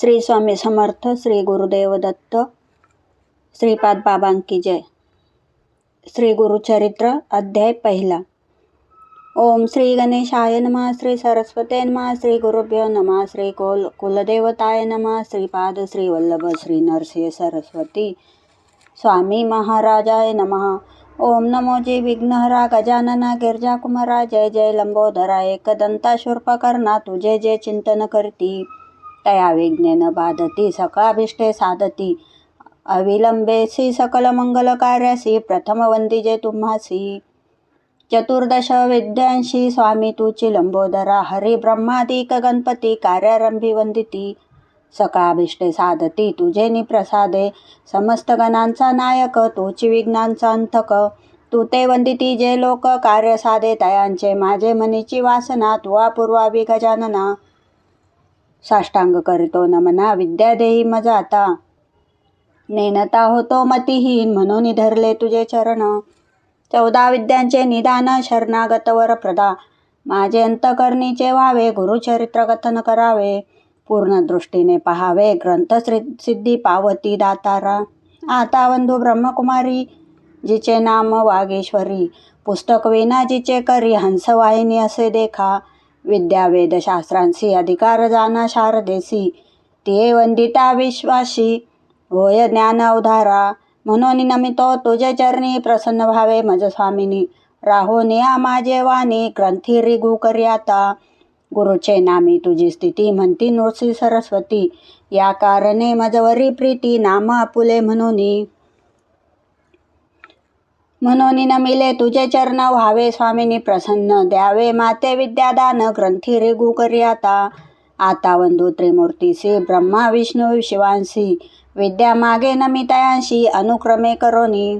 श्री स्वामी समर्थ, श्री गुरुदेव दत्त, श्रीपाद बाबांकी जय। श्री गुरुचरित्र अध्याय पहिला। ओम श्री गणेशाय नमः, श्री सरस्वते नमः, श्री गुरुभ्यो नमः, श्री कुल कुलदेवताय नमः, श्रीपाद श्री वल्लभ, श्री नरसिंह सरस्वती स्वामी महाराजाय नमः। ओम नमो जी विघ्नहरा गजानना गिरजाकुमारा, जय जय लंबोदरा, एकदंता शूर्पकर्णा, तुझे जे चिंतन करती। तया विघ्नेन बाधती सकाभिष्टे साधती। अविलंबेसी सकल मंगल कार्यासी प्रथम वंदिजे तुम्हासी। चतुर्दश विद्यांशी स्वामी तुची लंबोदरा हरी ब्रह्मादिक गणपती कार्यारंभी वंदिती सकाभिष्टे साधती तुझे निप्रसादे समस्त गणांचा नायक तोची विघ्नांचा अंतक। तू ते वंदिती जे लोक कार्य साधे तयांचे माझे मनीची वासना तुवा पूर्वावी गजानना साष्टांग करतो नमना विद्या देही मजा आता. नेनता होतो मतिहीन म्हणून धरले तुझे चरण. चौदा विद्यांचे निदान शरणागत वर प्रदा. माझे अंतकर्णीचे व्हावे गुरुचरित्र कथन करावे. पूर्ण दृष्टीने पहावे ग्रंथ सिद्धी पावती दातारा. आता बंधू ब्रह्मकुमारी जिचे नाम वागेश्वरी. पुस्तक विना जिचे करी हंसवाहिनी असे देखा. विद्या वेदशास्त्रांशी अधिकार जाना शारदेसी ते वंदिता विश्वासी। होय ज्ञान अवधारा म्हणून नमितो तुझे चरणी प्रसन्न व्हावे मज स्वामिनी राहो निया माझे वाणी ग्रंथी रिगू कर्याता गुरुचे नामी तुझी स्थिती म्हणती नृसी सरस्वती। या कारणे मजवरी प्रीती नाम आपुले म्हणून। म्हणून नमिले तुझे चरण व्हावे स्वामिनी प्रसन्न द्यावे. माते विद्यादान ग्रंथी रेगु करी आता. आता वंदू त्रिमूर्तीसी ब्रह्मा विष्णू शिवांशी. विद्या मागे नमितयांशी अनुक्रमे करोनी.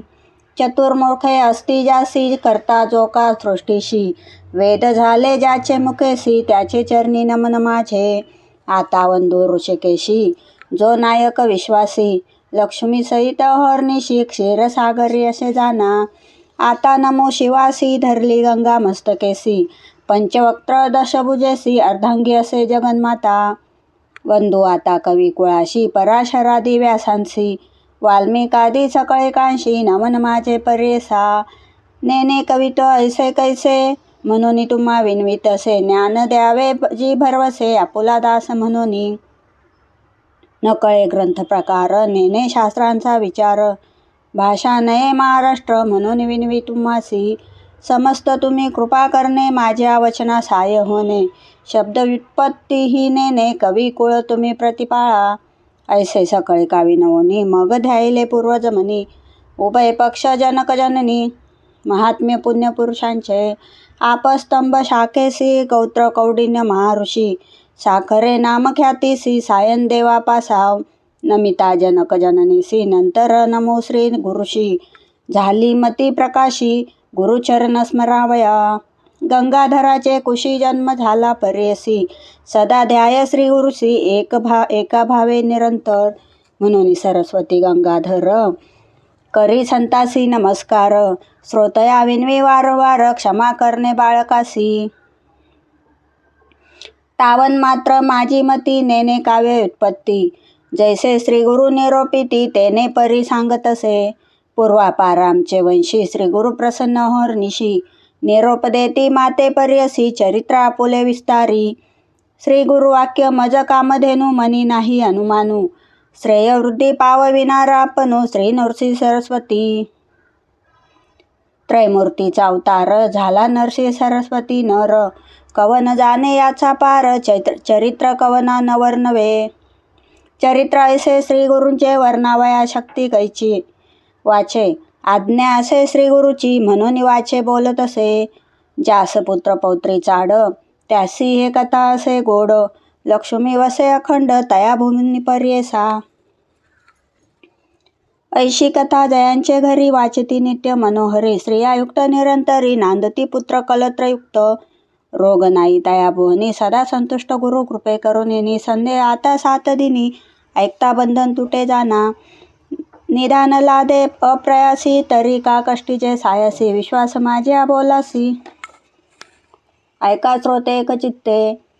चतुर्मुखे अस्ति जासी करता जो का सृष्टीशी. वेद झाले ज्याचे मुखेसी त्याचे चरणी नमन माझे. आता वंदू ऋषिकेशी जो नायक विश्वासी. लक्ष्मी सहित हरनिशी क्षीरसागरी असे जाना. आता नमो शिवासी धरली गंगा मस्तकेसी. पंचवक्त्र दशभुजेसी अर्धांगी असे जगन्माता. बंधू आता कवी कुळाशी पराशरादी व्यासांशी वाल्मिकादी सकळेकांशी नमन माझे परेसा. नेने कवितो ऐसे कैसे? म्हणून तुम्हा विनवित असे ज्ञान द्यावे जी भरवसे आपुला दास म्हणून. नकळे ग्रंथ प्रकार नेने शास्त्रांचा विचार. भाषा नये महाराष्ट्र म्हणून विनवी तुम्हासी. समस्त तुम्ही कृपा करणे माझ्या वचना सहाय्य होणे. शब्द व्युत्पत्तीही नेने कवी कुळ तुम्ही प्रतिपाळा. ऐसे सकळे कावी नवनी मग ध्यायले पूर्वज म्हणी उभय पक्ष जनक जननी. महात्म्य पुण्यपुरुषांचे आपस्तंभ शाखेसी कौत्र कौडिन्य महर्षी साखरे नामख्यातीसी सायन देवा पासाव नमिता जनक जननीसी नंतर नमो श्री गुरुशी झाली मती प्रकाशी गुरुचरण स्मरावया गंगाधराचे कुशी जन्म झाला परेसी सदा ध्याय श्री गुरुसी एक भा एका भावे निरंतर म्हणून सरस्वती गंगाधर करी संतासी नमस्कार. श्रोतया विनवी वारंवार क्षमा करणे बाळकासी. तावन मात्र माझी मती नेने काव्य उत्पत्ती जैसे श्री गुरु निरोपिती तेने परी सांगतसे पूर्वापारामचे वंशी श्री गुरु प्रसन्न होर निशी. निरोप देती माते पर्यसी चरित्र आपुले विस्तारी. श्री गुरुवाक्य मज कामधेनु मनी नाही अनुमानू. श्रेय वृद्धी पावविणारा आपणू श्री नरसिंह सरस्वती. त्रैमूर्तीचा अवतार झाला नरसिंह सरस्वती नर. कवन जाणे याचा पार चैत्र चरित्र कवना न वर्णवे चरित्र ऐसे श्री गुरूंचे वर्णावया शक्ती कैची. वाचे आज्ञा असे श्री गुरुची म्हणून वाचे बोलत असे. जास पुत्र पौत्री चाड त्यासी हे कथा असे गोड. लक्ष्मी वसे अखंड तया भूमींनी पर्येसा. ऐशी कथा जयांचे घरी वाचती नित्य मनोहरी. स्त्रियायुक्त निरंतरी नांदती पुत्र कलत्रयुक्त. रोग नाही तया भुवनी सदा संतुष्ट गुरु कृपे करून संदेह आता सात दिनी ऐकता बंधन तुटे जाना. निदान लादे अप्रयासी तरी का कष्टीचे सायासी. विश्वास माझ्या बोलासी. ऐका श्रोते एक चित्ते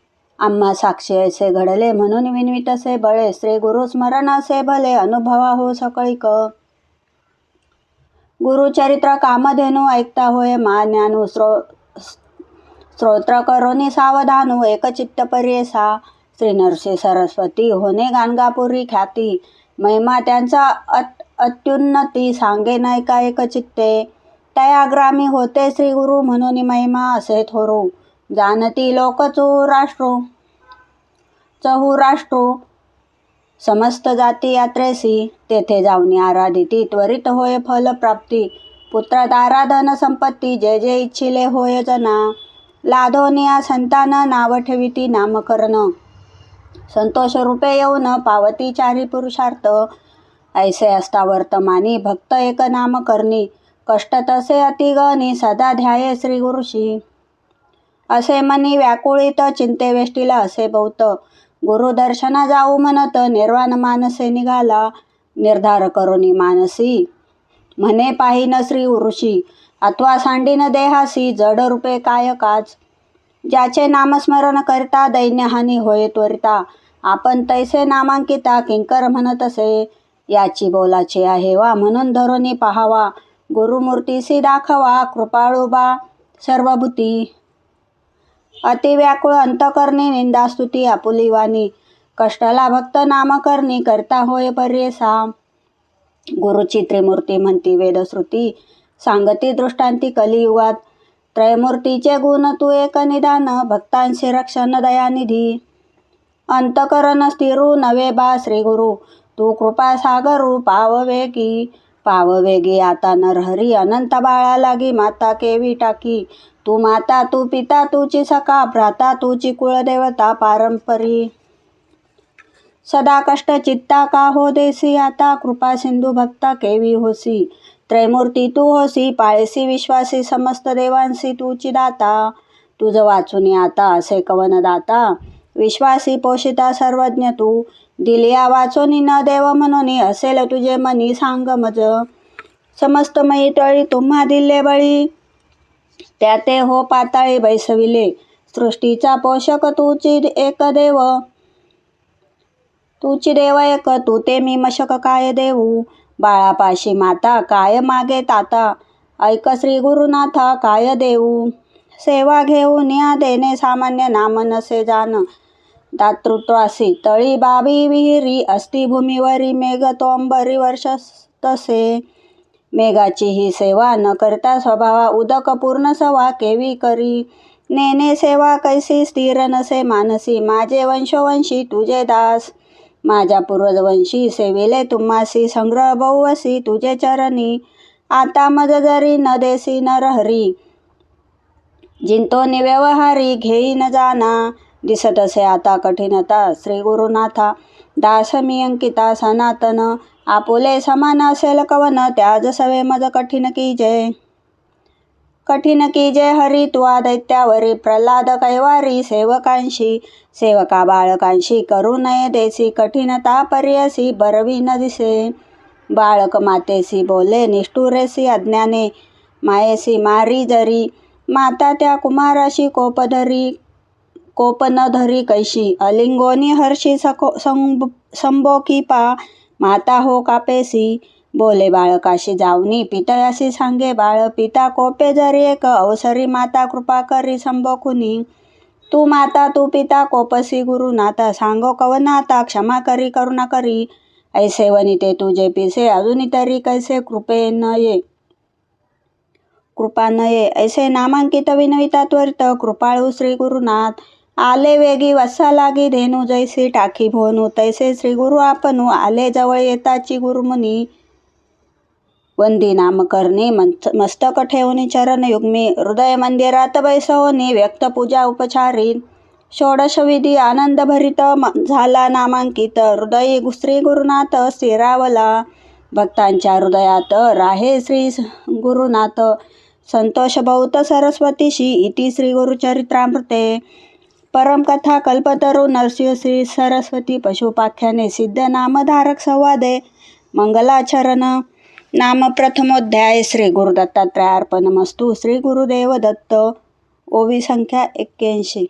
आम्हा साक्षी ऐसे घडले म्हणून विनवित असे बळे श्री गुरु स्मरण असे भले अनुभवा हो सकळीक. गुरुचरित्र कामधेनू ऐकता होय मा ज्ञानू स्रो स्तोत्र करोनी सावधानू एकचित्त पर्येसा. श्री नरसी सरस्वती होणे गाणगापुरी ख्याती महिमा त्यांचा अत अत्युन्नती सांगे नाही का एकचित्ते. तयाग्रामी होते श्री गुरु म्हणून महिमा असे थोरू. जानती लोक चौराष्ट्रो राष्ट्रो चहू राष्ट्रो. समस्त जाती यात्रेसी तेथे जाऊन आराधिती त्वरित होय फल प्राप्ती. पुत्रात आराधन संपत्ती जे जे इच्छिले होय जना. लाधोनिया संतान नाव ठेविती नामकरण. संतोष रूपे येऊन पावती चारी पुरुषार्थ. ऐसे असता वर्तमानी भक्त एक नाम करणी कष्ट तसे अतिगणी सदा ध्याये श्री गुरुशी. असे मनी व्याकुळित चिंते वेष्टीला असे बहुत गुरुदर्शना जाऊ म्हणत निर्वाण मानसे निघाला निर्धार करोनी मानसी. म्हणे पाहिन श्री ऋषी अथवा सांडीन देहासी जड रूपे काय काच? ज्याचे नामस्मरण करता दैन्यहानी होय त्वरिता. आपण तैसे नामांकिता किंकर म्हणत असे याची बोलाचे आहे वा म्हणून धरोनी पहावा. गुरुमूर्तीसी दाखवा कृपाळुबा सर्वभूती. अतिव्याकुळ अंतकरणी निंदास्तुती आपुली वाणी. कष्टाला भक्त नामकरणी करता होय पर्येसा गुरुची त्रिमूर्ती म्हणती वेदश्रुती. सांगती दृष्टांती कलियुगात. त्रयमूर्तीचे गुण तू एक निदान भक्तांशी रक्षण दयानिधी. अंतकरण स्थिरू नवे बा श्री गुरु तू कृपा सागरू पाववेगी पाववेगी आता नरहरी अनंत बाळा लागी माता केवी टाकी. तू माता तू पिता तुची सखा भ्राता तुची कुळदेवता पारंपरी. सदा कष्ट चित्ता का हो देसी आता? कृपा सिंधू भक्ता केवी होसी? त्रैमूर्ती तू होसी पाळसी विश्वासी समस्त देवांसी तुची दाता. तुझं वाचून आता असे कवन दाता. विश्वासी पोषिता सर्वज्ञ तू. दिलिया वाचोनी न देव म्हणून असेल तुझे मनी सांग मज. समस्त मयी तळी तुम्हा दिले बळी. त्या ते हो पाताळी बैसविले. सृष्टीचा पोषक तुची एक देव. तुची देव एक तू ते मी मशक काय देऊ? बाळापाशी माता काय मागे ताता ऐक श्री गुरुनाथा काय देऊ? सेवा घेऊन या देणे सामान्य नाम नसे जाण. दातृत्वासी तळी बाबी विहिरी अस्ति भूमीवरी मेघ तोंबरी वर्ष तसे. मेघाची ही सेवा न करता स्वभावा उदक पूर्ण सवा केवी करी. नेने सेवा कैसी स्थिर नसे मानसी माझे वंशोवंशी तुझे दास. माझ्या पूर्वजवंशी सेविले तुम्हासी संग्रह बहुवसी तुझे चरणी. आता मज जरी न देसी न रहरी. जिंतो निव्यवहारी घेई न जाना. दिसत असे आता कठीणता श्री गुरुनाथा. दास मी अंकिता सनातन. आपुले समान असेल कवन त्याज सवे मज कठीण की जय. कठीण की जय हरी तुआ दैत्यावरी प्रल्हाद कैवारी सेवकांशी सेवका बाळकांशी करू नये देसी कठीणता पर्यसी बरवी न दिसे. बाळक मातेसी बोले निष्ठुरेसी अज्ञाने मायेसी मारी जरी माता त्या कुमाराशी कोपधरी कोप न धरी कैशी अलिंगोनी हर्षी सखो संब संबोकी पा माता हो कापेसी. बोले बाळकाशी जावनी पितयाशी सांगे बाळ पिता कोपे जरी एक अवसरी माता कृपा करी संबोकुनी तू माता तू पिता कोपसी गुरु नाता सांगो कवनाता क्षमा करी करुणा करी. ऐसे वनिते तुझे पिसे अजून तरी कैसे कृपे न ये कृपा नये ऐसे नामांकित विनविता त्वरित कृपाळू श्री गुरुनाथ. आले वेगी वसा लागी धेनू जैसी टाकी भोनू तैसे श्री गुरु आपणू आले जवळ येताची गुरुमुनी. वंदी नामकरणी मस्तक ठेवणी चरण युग्मी हृदय मंदिरात बैसवणी व्यक्त पूजा उपचारी. षोडश विधी आनंद भरित झाला नामांकित हृदय श्री गुरुनाथ स्थिरावला भक्तांच्या हृदयात राहे श्री गुरुनाथ. संतोष बहुत सरस्वतीशी इति श्री गुरुचरित्रामृते. परमकथा कल्पतरू नरसिंह श्री सरस्वती पशुपाख्याने सिद्ध नामधारक संवादे. मंगलाचरण. नाम प्रथमोध्याय श्री गुरुदत्तात्रयार्पणमस्तू श्री गुरुदेव दत्त ओवी संख्या एक्क्याऐंशी.